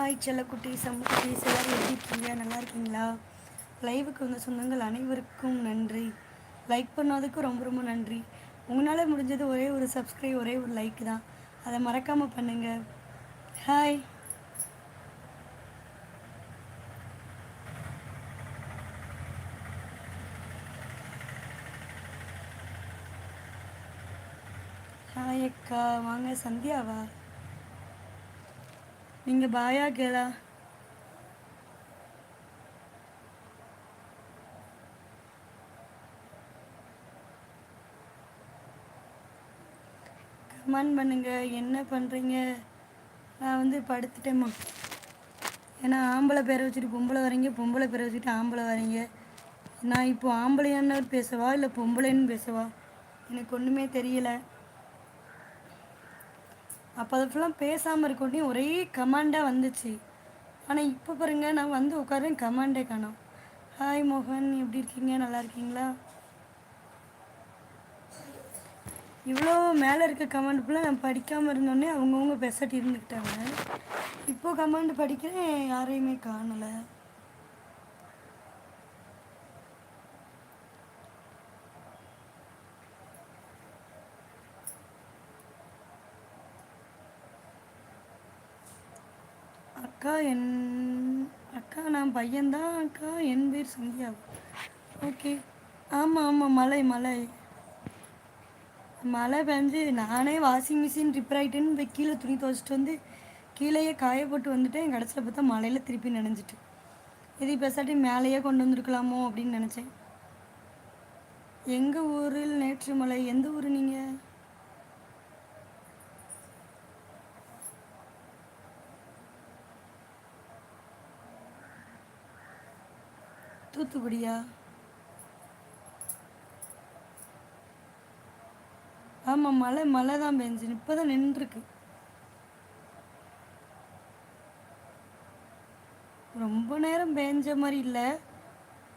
Hi செல்லக்குட்டி சம்முக்குட்டீஸ் எல்லோரும் எப்படி இருக்கீங்க? நல்லா இருக்கீங்களா? லைவுக்கு வந்த சொந்தங்கள் அனைவருக்கும் நன்றி. லைக் பண்ணதுக்கும் ரொம்ப ரொம்ப நன்றி. உங்களால் முடிஞ்சது ஒரே ஒரு சப்ஸ்கிரைப் ஒரே ஒரு லைக் தான். அதை மறக்காமல் பண்ணுங்கள் ஹாய் ஹாய் அக்கா. வாங்க சந்தியாவா? நீங்கள் பாயா கேளா. கமெண்ட் பண்ணுங்க. என்ன பண்ணுறீங்க நான் வந்து படுத்துட்டேம்மா ஏன்னா ஆம்பளை பேரை வச்சுட்டு பொம்பளை வரீங்க. பொம்பளை பேரை வச்சுட்டு ஆம்பளை வரீங்க. நான் இப்போ ஆம்பளையான்னு பேசவா? இல்லை பொம்பளைன்னு பேசவா? எனக்கு ஒன்றுமே தெரியலை. அப்போ அது ஃபுல்லாக பேசாமல் இருக்கட்டும் ஒரே கமாண்டாக வந்துச்சு. ஆனால் இப்போ பாருங்க நான் வந்து உட்காரேன் கமாண்டே காணோம். ஹாய் மோகன் எப்படி இருக்கீங்க? நல்லா இருக்கீங்களா? இவ்வளோ மேலே இருக்க கமெண்ட் ஃபுல்லாக நான் படிக்காமல் இருந்தோடனே அவங்கவுங்க பெசட்டி இருந்துக்கிட்டாங்க. இப்போது கமெண்ட் படிக்கிறேன் யாரையுமே காணலை. அக்கா என் அக்கா நான் பையன்தான். அக்கா என் பேர் சந்தியா. ஓகே. ஆமாம் ஆமாம் மலை மலை. மழை பெஞ்சு நானே வாஷிங் மிஷின் ரிப்பேர் ஆகிட்டேன்னு போய் கீழே துணி துவச்சிட்டு வந்து கீழேயே காயப்போட்டு வந்துட்டேன். கடைசியில் பார்த்தா மழையில் திருப்பி நினைஞ்சிட்டு. இது பேசாட்டி மேலேயே கொண்டு வந்துருக்கலாமோ அப்படின்னு நினச்சேன். எங்கள் ஊரில் நேற்று மலை எந்த ஊர் நீங்கள் தூத்துக்குடியா? ஆமாம் மழை மழை தான் பெஞ்சு இப்போ தான் நின்றுருக்கு. ரொம்ப நேரம் பெஞ்ச மாதிரி இல்லை.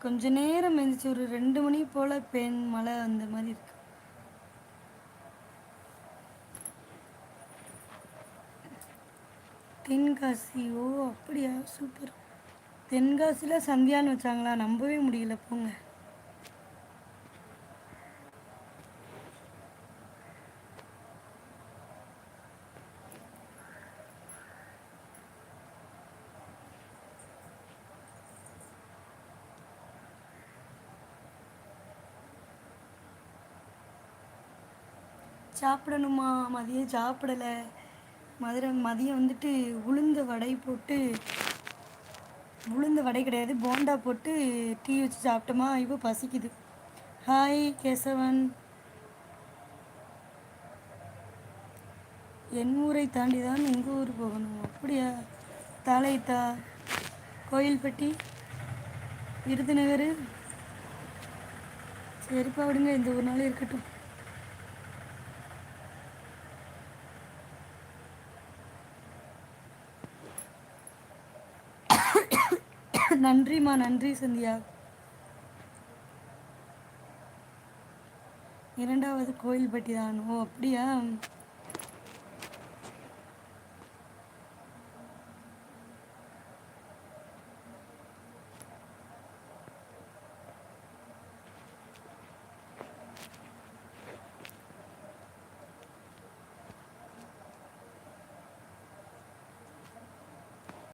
கொஞ்ச நேரம் பெஞ்சிச்சு. ஒரு ரெண்டு மணி போல் பெண் மழை அந்த மாதிரி இருக்கு. தென்காசி ஓ அப்படியா? சூப்பர். தென்காசியில் சந்தியான்னு வச்சாங்களா? நம்பவே முடியல போங்க. சாப்பிடணுமா? மதியம் சாப்பிடலை. மதுரை மதியம் வந்துட்டு உளுந்த வடை போட்டு உளுந்து வடை கிடையாது. போண்டா போட்டு டீ வச்சு சாப்பிட்டோமா? இப்போ பசிக்குது. ஹாய் கேசவன். என் ஊரை தாண்டி தான் உங்கள் ஊர் போகணும்? அப்படியா? தலைத்தா கோயில்பட்டி. விருதுநகர். சரிப்பா விடுங்க இந்த ஒரு நாள் இருக்கட்டும். நன்றிம்மா நன்றி சந்தியா. இரண்டாவது கோயில்பட்டி தான். ஓ அப்படியா?